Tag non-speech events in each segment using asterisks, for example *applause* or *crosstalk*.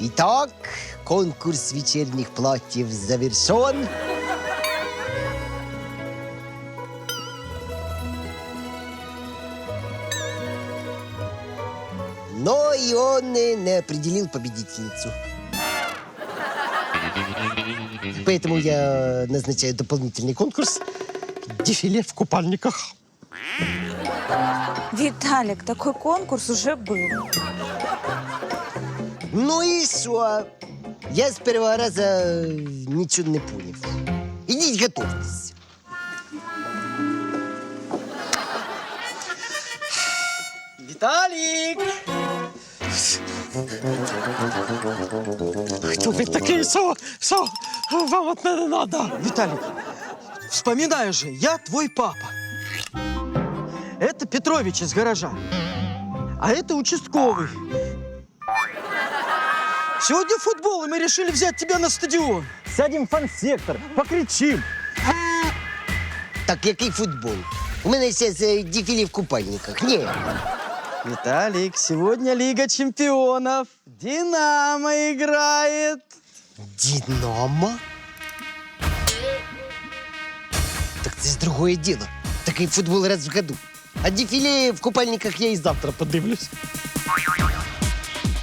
Итак, конкурс вечерних платьев завершен. Но и он не определил победительницу. Поэтому я назначаю дополнительный конкурс «Дефиле в купальниках». Виталик, такой конкурс уже был. Ну и что? Я с первого раза э, ничего не понял. Идите готовьтесь. Виталик! Хто ви такий, що, що вам от мене надо? Виталик, вспоминаю же, я твой папа. Это Петрович из гаража. А это участковый. Сегодня футбол, и мы решили взять тебя на стадион. Сядем в фан-сектор, покричим. Так, який футбол? У мене зараз е, дефіле в купальниках. Ні. Виталик, сегодня Лига чемпионов. Динамо играет. Динамо? Так це ж другое діло. Такий футбол раз в году. А дефіле в купальниках я і завтра подивлюсь.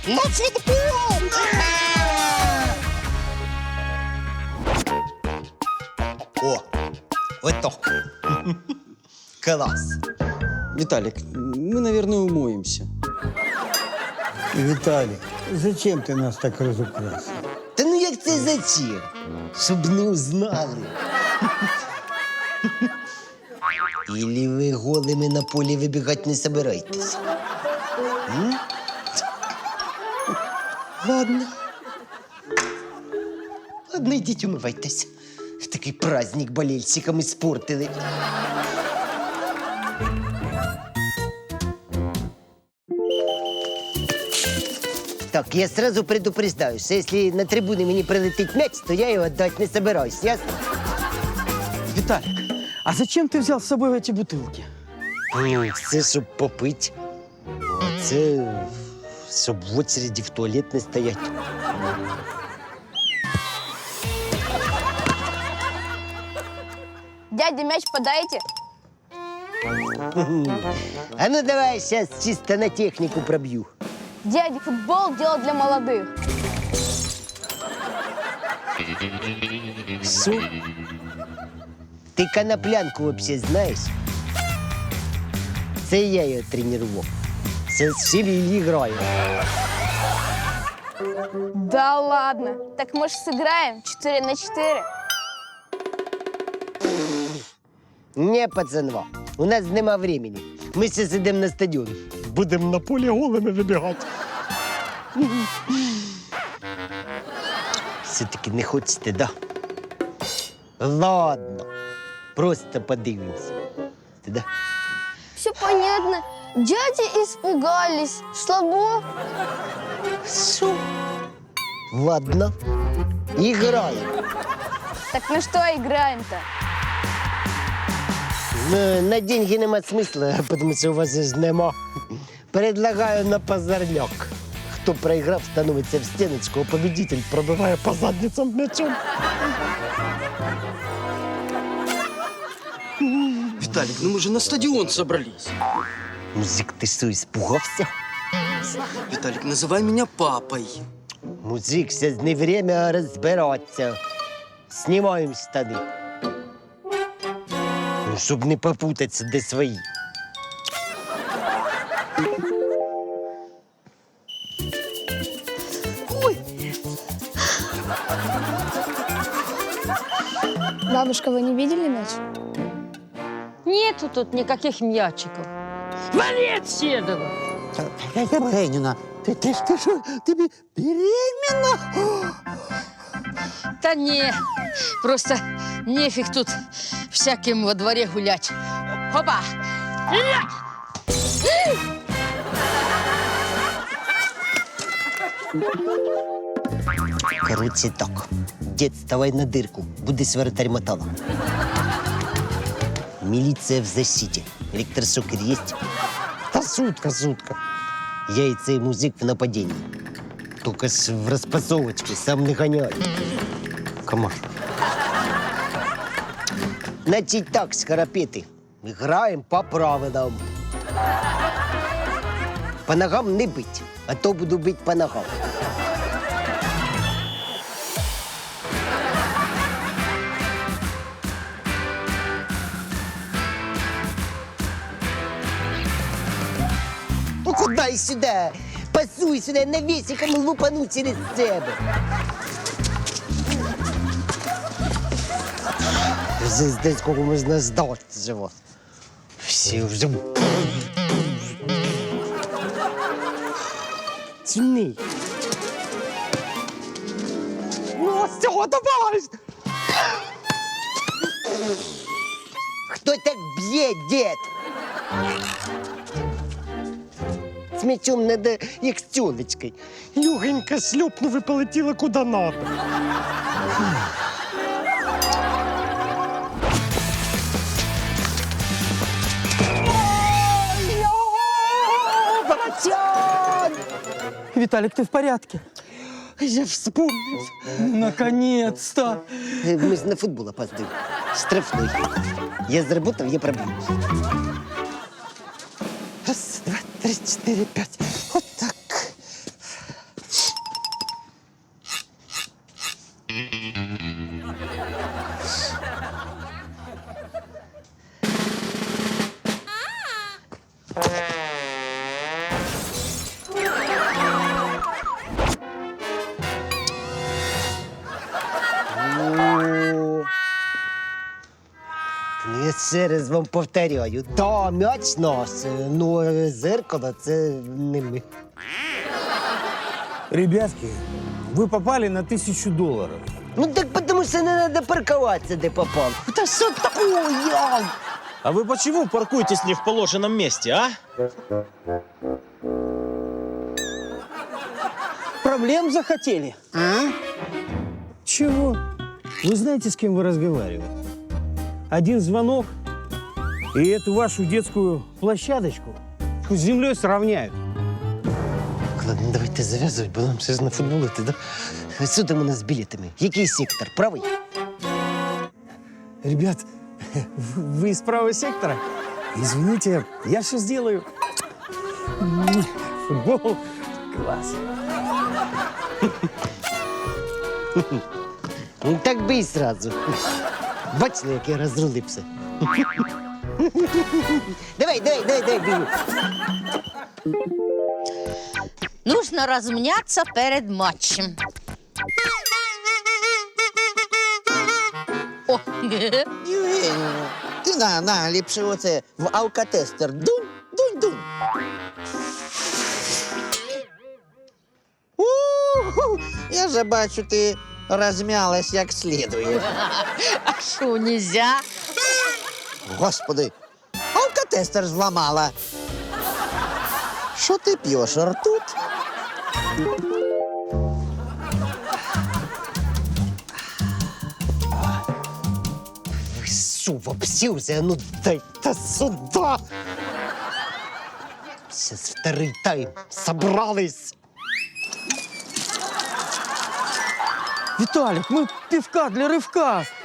На футбол! О, ото. Клас. Виталик, мы, наверное, умоемся. Виталик, зачем ты нас так разукрасил? Та ну як це зачем? Щоб не узнали. Или ви голими на полі вибігати не собираєтесь? Ладно. Ладно, йдіть умивайтесь. Такий праздник болельщикам испортили. Так, я сразу предупреждаю, что если на трибуны мне прилетит мяч, то я его отдать не собираюсь, ясно? Виталик, а зачем ты взял с собой эти бутылки? Ну, це щоб попити. А це щоб в очереді в туалет не стоять. Дядя, мяч подайте. А ну давай сейчас чисто на технику пробью. Дядя, футбол – дело для молодых. Что? Ти коноплянку вообще знаєш? Це я її тренував. Це з Севілі граю. Да ладно. Так мы же сыграем 4 на 4. Не, пацанва, у нас нема времени. Ми зараз йдемо на стадіон. Будемо на полі голими вибігати. Все-таки не хочете, да? Ладно. Просто подивимось. Ти да? Все понятно. Дяди испугались. Слабо. Що? Ладно. Играем. Так на что играем-то? Ну, на деньги нема смисла, *laughs* тому що у вас же ж нема. Предлагаю на позорняк. Хто проіграв, становиться в стіночку, а победитель пробиває по задницям м'ячом. Виталик, ну мы же на стадион собрались. Музик, ти що, испугався? Виталик, называй меня папой. Музик, зараз не время розбиратися. Знімаємо штани. Ну, щоб не попутатися, де свої. Бабушка, вы не видели мяч? Нету тут никаких мячиков. Вали отседова! Евгеньевна, ты, ты, ты что, ты бе- беременна? Да не, просто нефиг тут всяким во дворе гулять. Опа! Короче так. Дед, вставай на дырку. Будешь вратарь мотала. Милиция в защите. Электрошокер есть? Та сутка, сутка. Я и цей музик в нападении. Тільки ж в розпасовочці, сам не ганяй. Комар. Значить так, скоропіти. Граємо по правилам. По ногам не бить, а то буду бить по ногам. Ну куда и сюда? Пасуй сюда, навесиком лупану через себе. Здесь кого можна здати живо. Всі вже. Тяни. Ну, все, давай! Хто так б'є, дід? З м'ячом надо, як з тюлечкою. Легенько шлепнув і полетіла куди надо. Виталик, ты в порядке? Я вспомнив. Наконец-то! Е, Ми ж на футбол опаздуємо. Штрафний. Я заработав, я пробив. Раз, два, три, четыре, пять. Вот ще раз вам повторяю. Да, м'яч наш, ну е, зеркало це не ми. Ребятки, вы попали на тысячу долларов. Ну так потому що не треба паркуватися, де попав. Та що таке? А вы почему паркуетесь не в положенном месте, а? Проблем захотели? Чего? Вы знаете, с кем вы разговариваете? Один звонок, и эту вашу детскую площадочку с землей сравняют. Ладно, давайте зав'язувати, бо нам ще ж на футбол іти, да? Судимо нас з білетами. Який сектор? Правий? Ребят, вы из правого сектора? Извините, я все сделаю. М, Футбол класс. Ну так би і сразу. Бачили, як я розрулився. Давай, давай, давай, давай, бігу. Нужно розм'ятися перед матчем. О, Євгенію, ти на, на, ліпше оце в алкотестер. Дунь, дунь, дунь. У-ху, Я же бачу, ти розмялась як слідує. а що, нельзя? Господи, алкотестер зламала. Що ти п'єш, ртуть? Ви що, вопсівся? Ну дайте сюди. Сейчас второй тайм. Собрались. Виталик, мы пивка для рывка.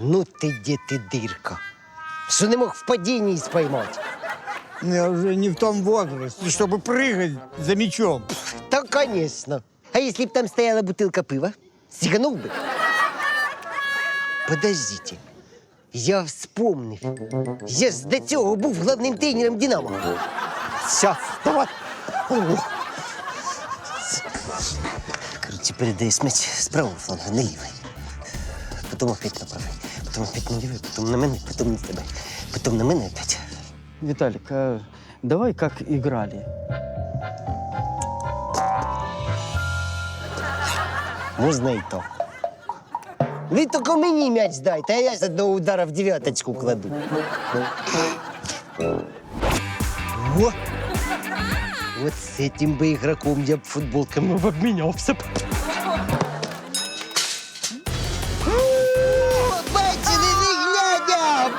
Ну ти, дід, ти дирка. Що не мог в падінні споймати. Я уже не в том возрасте, чтобы прыгать за мячом. Та, конечно. А если б там стояла бутылка пива? Сиганул бы? Подождите. Я вспомнив. Я ж до цього був головним тренером Динамо. Сейчас, давай. Короче, передаешь мяч с правого фланга на левый. Потом опять на правый. Потом опять на левый, потом на мене, потом на тебе. потім на мене опять. Виталик, а давай как играли. Можна і то. Ви тільки мені м'яч дайте, а я з одного удара в дев'яточку кладу. Во! Вот с этим бы игроком я б футболками глядя!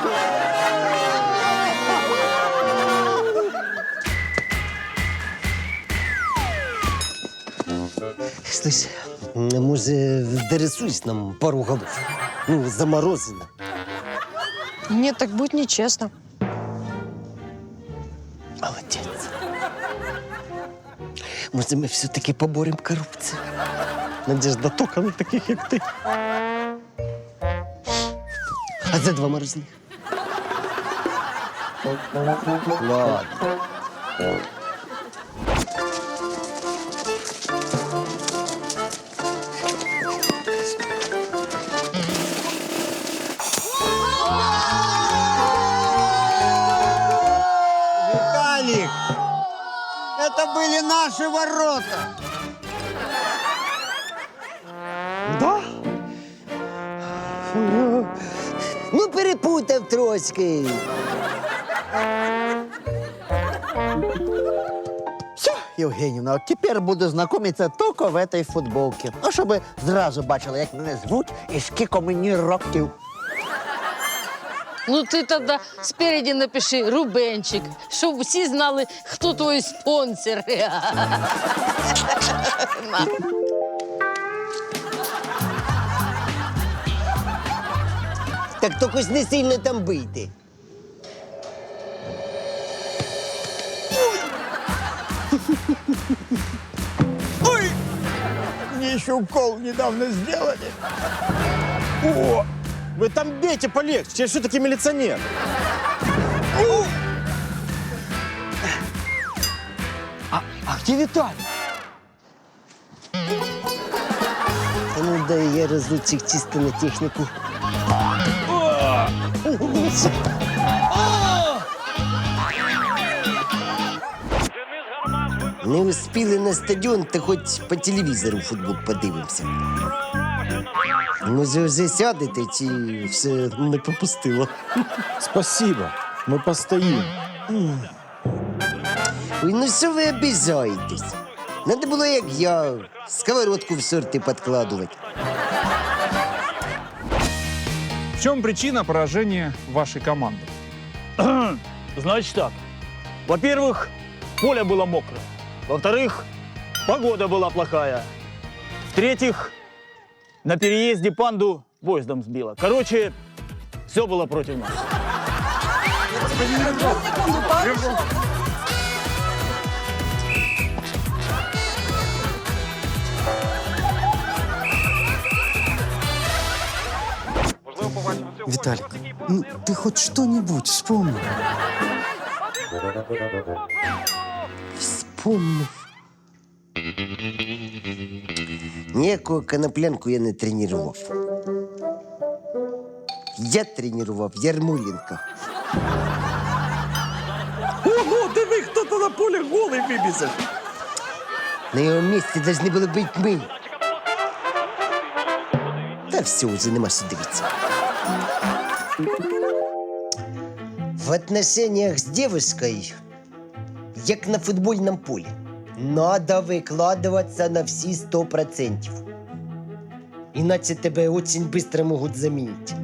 Слышь, може, дорисуешь нам пару голов? Ну, заморозено. Нет, так будет нечестно. Може, ми все-таки поборемо корупцію? Надежда тока на таких, як ти. А за два морозних? Ладно. Это были наши ворота! Да? Ну, ну, перепутав трошки. Все, Євгенівна, от тепер буду знайомитися тільки в этой футболці. Ну, щоб зразу бачили, як мене звуть і скільки мені років. Ну ти тоді спереді напиши Рубенчик, щоб всі знали, хто твій спонсор. На. Так тільки ж не сильно там бийте. Мне еще укол недавно сделали. О! Вы там бейте полегче, я все-таки милиционер. А где Виталик? Та ну дай я разочек чисто на технику. Не успіли на стадіон, та хоч по телевізору футбол подивимося. Може, вже сядете, чи все не попустило? Спасибо, мы постоим. Ой, ну що ви обіжаєтесь? Надо було, як я, сковородку в сорти підкладувати. В чем причина поражения вашей команды? *clears throat* Значит так. Во-первых, поле было мокрое. Во-вторых, погода была плохая. В-третьих, на переезде панду поездом сбила. Короче, все было против нас. Виталик, ну ты хоть что-нибудь вспомни. Вспомнив. Ніякого коноплянку я не тренував. Я тренував Ярмоленка. Ого, диви, хто-то на полі голий вибіжав. На його місці повинні були бути ми. Та все, вже нема що дивитися. В отношениях с девушкой, як на футбольном поле, надо выкладываться на всі 100%. Иначе тебе очень быстро могут заменить.